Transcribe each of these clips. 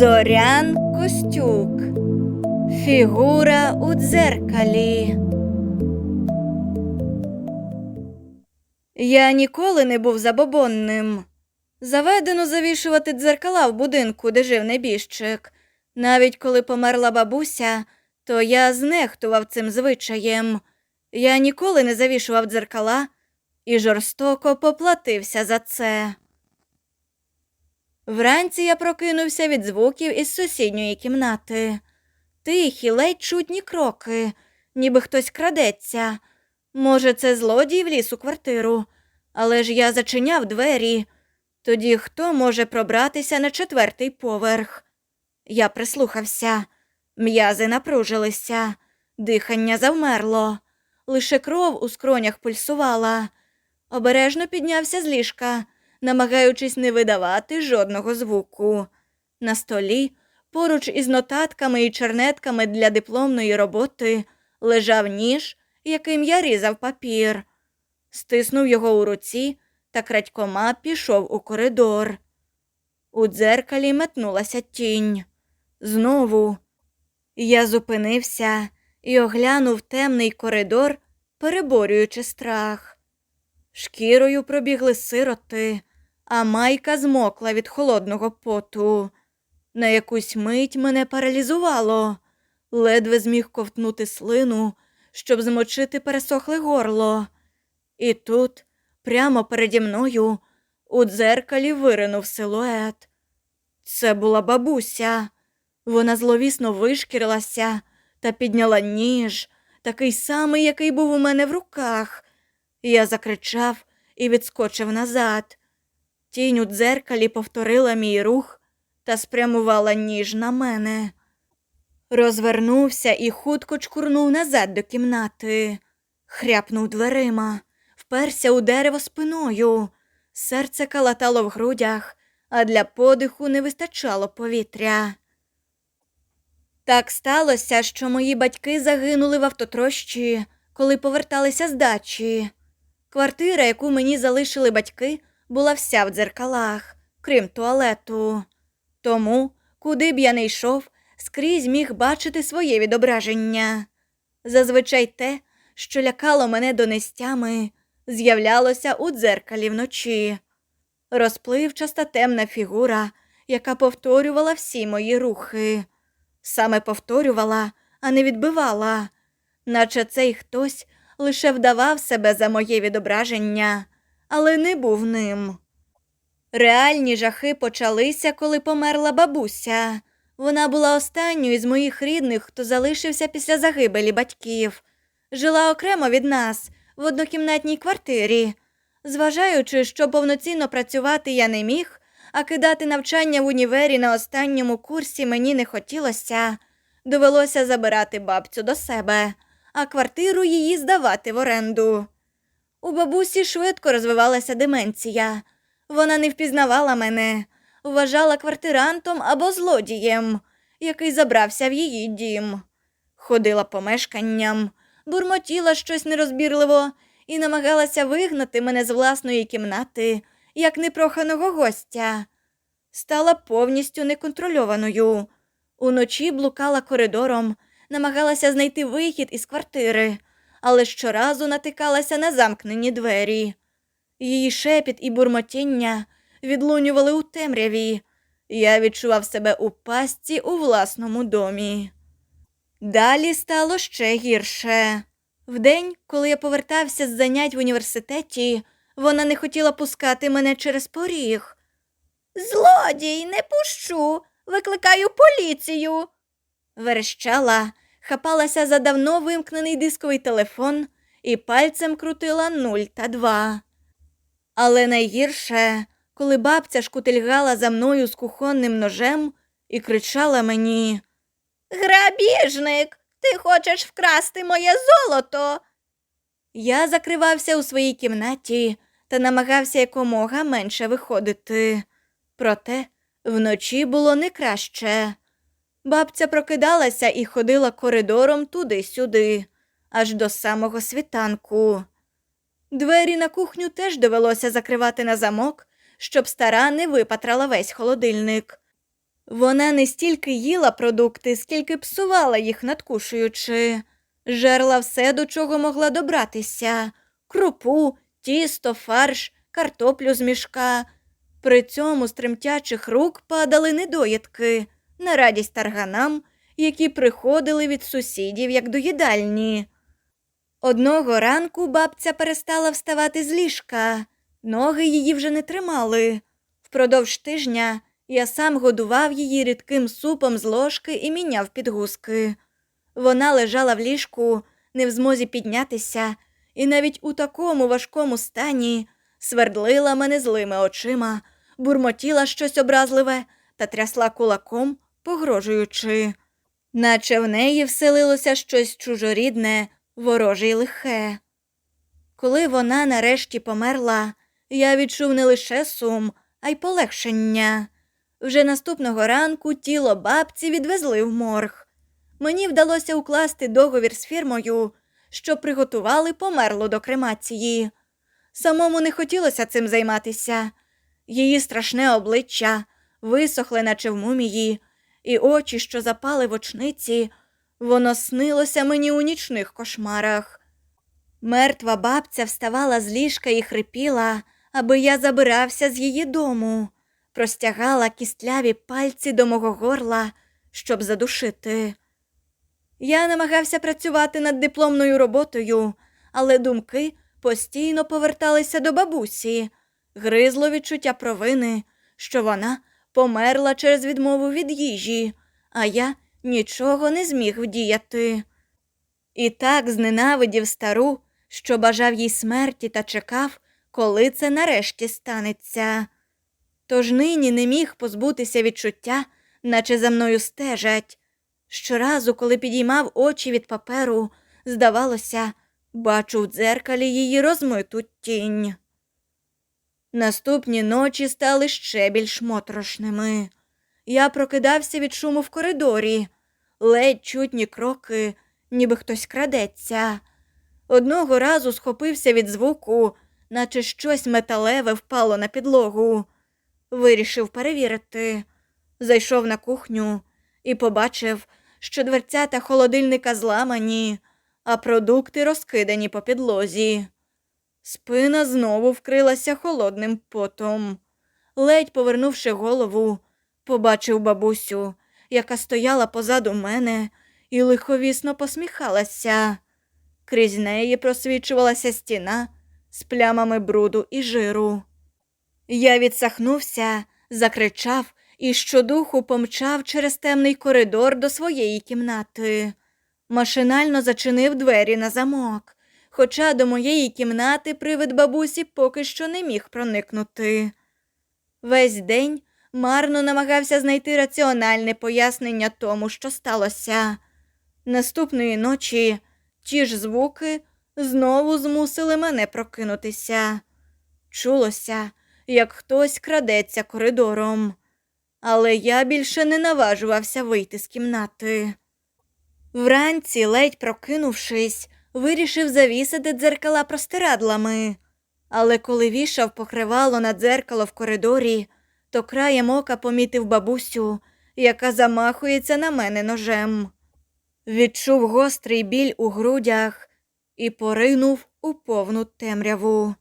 Зорян Костюк. Фігура у дзеркалі. Я ніколи не був забобонним. Заведено завішувати дзеркала в будинку, де жив небіжчик. Навіть коли померла бабуся, то я знехтував цим звичаєм. Я ніколи не завішував дзеркала і жорстоко поплатився за це. Вранці я прокинувся від звуків із сусідньої кімнати. Тихі, ледь чутні кроки, ніби хтось крадеться. Може, це злодій вліз у квартиру, але ж я зачиняв двері. Тоді хто може пробратися на четвертий поверх? Я прислухався. М'язи напружилися, дихання завмерло, лише кров у скронях пульсувала. Обережно піднявся з ліжка, намагаючись не видавати жодного звуку. На столі, поруч із нотатками і чернетками для дипломної роботи, лежав ніж, яким я різав папір. Стиснув його у руці та крадькома пішов у коридор. У дзеркалі метнулася тінь. Знову я зупинився і оглянув темний коридор, переборюючи страх. Шкірою пробігли сироти, а майка змокла від холодного поту. На якусь мить мене паралізувало, ледве зміг ковтнути слину, щоб змочити пересохле горло. І тут, прямо переді мною, у дзеркалі виринув силует. Це була бабуся. Вона зловісно вишкірилася та підняла ніж, такий самий, який був у мене в руках. Я закричав і відскочив назад. Тінь у дзеркалі повторила мій рух та спрямувала ніж на мене. Розвернувся і хутко чкурнув назад до кімнати, хряпнув дверима, вперся у дерево спиною. Серце калатало в грудях, а для подиху не вистачало повітря. Так сталося, що мої батьки загинули в автотрощі, коли поверталися з дачі. Квартира, яку мені залишили батьки, була вся в дзеркалах, крім туалету. Тому, куди б я не йшов, скрізь міг бачити своє відображення. Зазвичай те, що лякало мене донестями, з'являлося у дзеркалі вночі. Розпливчаста темна фігура, яка повторювала всі мої рухи. Саме повторювала, а не відбивала, наче цей хтось лише вдавав себе за моє відображення, але не був ним. Реальні жахи почалися, коли померла бабуся. Вона була останньою з моїх рідних, хто залишився після загибелі батьків. Жила окремо від нас в однокімнатній квартирі. Зважаючи, що повноцінно працювати я не міг, а кидати навчання в універі на останньому курсі мені не хотілося, довелося забирати бабцю до себе, а квартиру її здавати в оренду. У бабусі швидко розвивалася деменція. Вона не впізнавала мене, вважала квартирантом або злодієм, який забрався в її дім. Ходила помешканням, бурмотіла щось нерозбірливо і намагалася вигнати мене з власної кімнати, як непроханого гостя. Стала повністю неконтрольованою. Уночі блукала коридором, намагалася знайти вихід із квартири, але щоразу натикалася на замкнені двері. Її шепіт і бурмотіння відлунювали у темряві. Я відчував себе у пастці у власному домі. Далі стало ще гірше. Вдень, коли я повертався з занять в університеті, вона не хотіла пускати мене через поріг. Злодій, не пущу, викликаю поліцію. Верещала, хапалася за давно вимкнений дисковий телефон і пальцем крутила нуль та два. Але найгірше, коли бабця шкутильгала за мною з кухонним ножем і кричала мені Грабіжник, ти хочеш вкрасти моє золото. Я закривався у своїй кімнаті та намагався якомога менше виходити. Проте вночі було не краще. Бабця прокидалася і ходила коридором туди-сюди, аж до самого світанку. Двері на кухню теж довелося закривати на замок, щоб стара не випатрала весь холодильник. Вона не стільки їла продукти, скільки псувала їх, надкушуючи, жерла все, до чого могла добратися крупу, тісто, фарш, картоплю з мішка. При цьому з тремтячих рук падали недоїдки на радість тарганам, які приходили від сусідів як до їдальні. Одного ранку бабця перестала вставати з ліжка, ноги її вже не тримали. Впродовж тижня я сам годував її рідким супом з ложки і міняв підгузки. Вона лежала в ліжку, не в змозі піднятися, і навіть у такому важкому стані свердлила мене злими очима, бурмотіла щось образливе та трясла кулаком, погрожуючи, наче в неї вселилося щось чужорідне, вороже й лихе. Коли вона нарешті померла, я відчув не лише сум, а й полегшення. Вже наступного ранку тіло бабці відвезли в морг. Мені вдалося укласти договір з фірмою, що приготували померлу до кремації. Самому не хотілося цим займатися. Її страшне обличчя висохле, наче в мумії, і очі, що запали в очниці, воно снилося мені у нічних кошмарах. Мертва бабця вставала з ліжка і хрипіла, аби я забирався з її дому, простягала кістляві пальці до мого горла, щоб задушити. Я намагався працювати над дипломною роботою, але думки постійно поверталися до бабусі, гризло відчуття провини, що вона померла через відмову від їжі, а я нічого не зміг вдіяти. І так зненавидів стару, що бажав їй смерті та чекав, коли це нарешті станеться. Тож нині не міг позбутися відчуття, наче за мною стежать. Щоразу, коли підіймав очі від паперу, здавалося, бачу в дзеркалі її розмиту тінь. Наступні ночі стали ще більш моторошними. Я прокидався від шуму в коридорі, ледь чутні кроки, ніби хтось крадеться. Одного разу схопився від звуку, наче щось металеве впало на підлогу. Вирішив перевірити. Зайшов на кухню і побачив, що дверцята холодильника зламані, а продукти розкидані по підлозі. Спина знову вкрилася холодним потом. Ледь повернувши голову, побачив бабусю, яка стояла позаду мене і лиховісно посміхалася. Крізь неї просвічувалася стіна з плямами бруду і жиру. Я відсахнувся, закричав і щодуху помчав через темний коридор до своєї кімнати. Машинально зачинив двері на замок, хоча до моєї кімнати привид бабусі поки що не міг проникнути. Весь день марно намагався знайти раціональне пояснення тому, що сталося. Наступної ночі ті ж звуки знову змусили мене прокинутися. Чулося, як хтось крадеться коридором, але я більше не наважувався вийти з кімнати. Вранці, ледь прокинувшись, вирішив завісити дзеркала простирадлами, але коли вішав покривало на дзеркало в коридорі, то краєм ока помітив бабусю, яка замахується на мене ножем. Відчув гострий біль у грудях і поринув у повну темряву.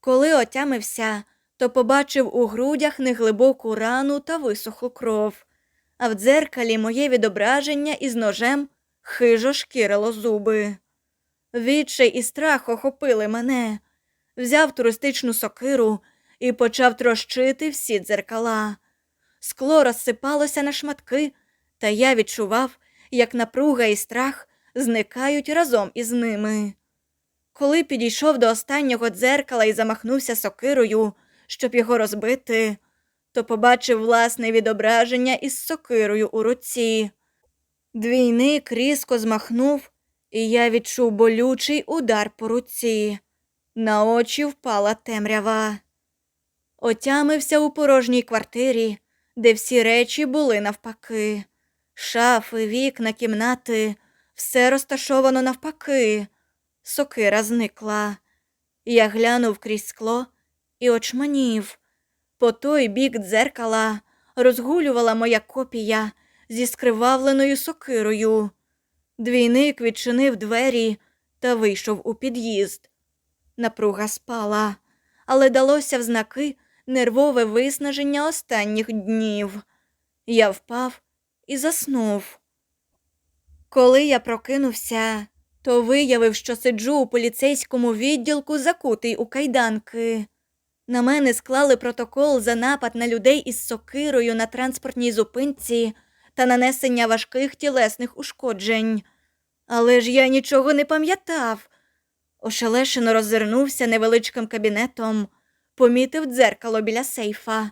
Коли отямився, то побачив у грудях неглибоку рану та висохлу кров, а в дзеркалі моє відображення із ножем хижо шкірило зуби. Відчай і страх охопили мене, взяв туристичну сокиру і почав трощити всі дзеркала. Скло розсипалося на шматки, та я відчував, як напруга і страх зникають разом із ними. Коли підійшов до останнього дзеркала і замахнувся сокирою, щоб його розбити, то побачив власне відображення із сокирою у руці. Двійник різко змахнув, і я відчув болючий удар по руці. На очі впала темрява. Отямився у порожній квартирі, де всі речі були навпаки. Шафи, вікна, кімнати, все розташовано навпаки. Сокира зникла. Я глянув крізь скло і очманів. По той бік дзеркала розгулювала моя копія зі скривавленою сокирою. Двійник відчинив двері та вийшов у під'їзд. Напруга спала, але далося в знаки нервове виснаження останніх днів. Я впав і заснув. Коли я прокинувся, то виявив, що сиджу у поліцейському відділку, закутий у кайданки. На мене склали протокол за напад на людей із сокирою на транспортній зупинці та нанесення важких тілесних ушкоджень. Але ж я нічого не пам'ятав. Ошелешено роззирнувся невеличким кабінетом, помітив дзеркало біля сейфа.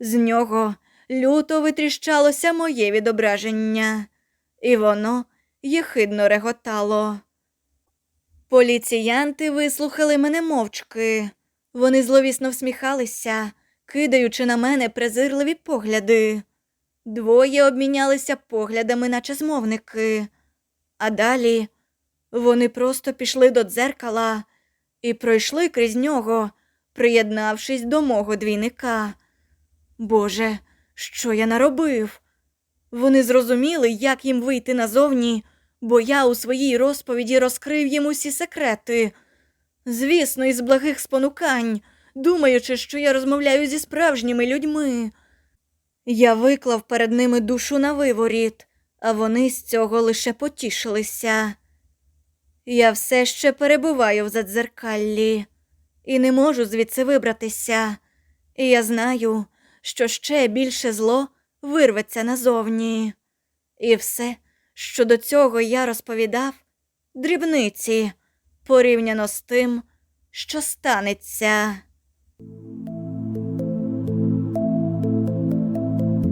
З нього люто витріщалося моє відображення, і воно єхидно реготало. Поліціянти вислухали мене мовчки. Вони зловісно всміхалися, кидаючи на мене презирливі погляди. Двоє обмінялися поглядами, наче змовники, а далі вони просто пішли до дзеркала і пройшли крізь нього, приєднавшись до мого двійника. Боже, що я наробив? Вони зрозуміли, як їм вийти назовні, бо я у своїй розповіді розкрив їм усі секрети. Звісно, із благих спонукань, думаючи, що я розмовляю зі справжніми людьми. Я виклав перед ними душу на виворіт, а вони з цього лише потішилися. Я все ще перебуваю в задзеркаллі і не можу звідси вибратися. І я знаю, що ще більше зло вирветься назовні. І все, що до цього я розповідав, дрібниці, порівняно з тим, що станеться.